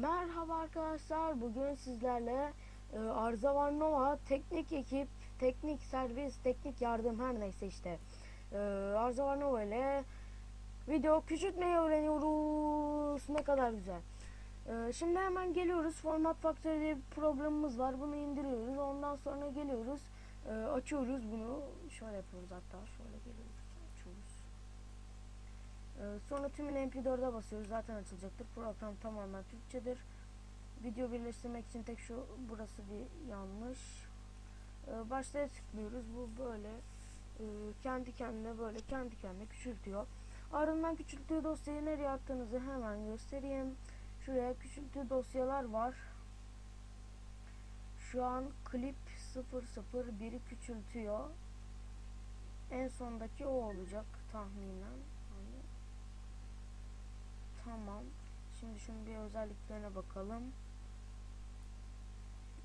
Merhaba arkadaşlar. Bugün sizlerle e, Arıza Var Nova teknik ekip, teknik servis, teknik yardım her neyse işte. E, Arıza Var Nova ile video küçültmeyi öğreniyoruz. Ne kadar güzel. E, şimdi hemen geliyoruz. Format Factory diye bir programımız var. Bunu indiriyoruz. Ondan sonra geliyoruz. E, açıyoruz bunu. Şöyle yapıyoruz hatta. Şöyle geliyoruz. Ee, sonra tümün MP4'e basıyoruz. Zaten açılacaktır. Program tamamen Türkçedir. Video birleştirmek için tek şu burası bir yanlış. Ee, başlaya tıklıyoruz. Bu böyle e, kendi kendine böyle kendi kendine küçültüyor. Ardından küçülttüğü dosyayı nereye attığınızı hemen göstereyim. Şuraya küçülttüğü dosyalar var. Şu an klip 001'i küçültüyor. En sondaki o olacak tahminen. Şimdi şunun bir özelliklerine bakalım.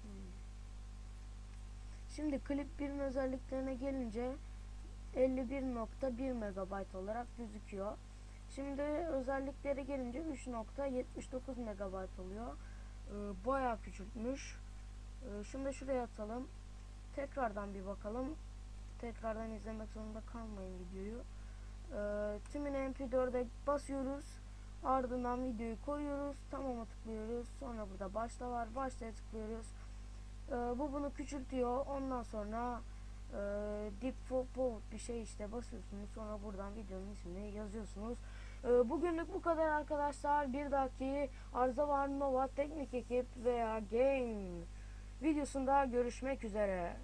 Hmm. Şimdi klip 1'in özelliklerine gelince 51.1 MB olarak gözüküyor. Şimdi özelliklere gelince 3.79 MB oluyor. Ee, bayağı küçültmüş. Ee, şunu şuraya atalım. Tekrardan bir bakalım. Tekrardan izlemek zorunda kalmayın videoyu. Ee, tümünü MP4'e basıyoruz. Ardından videoyu koyuyoruz. Tamam'a tıklıyoruz. Sonra burada başla var. Başlaya tıklıyoruz. Ee, bu bunu küçültüyor. Ondan sonra e, default bir şey işte basıyorsunuz. Sonra buradan videonun ismini yazıyorsunuz. Ee, bugünlük bu kadar arkadaşlar. Bir dahaki Arıza Var Nova Teknik Ekip veya Game videosunda görüşmek üzere.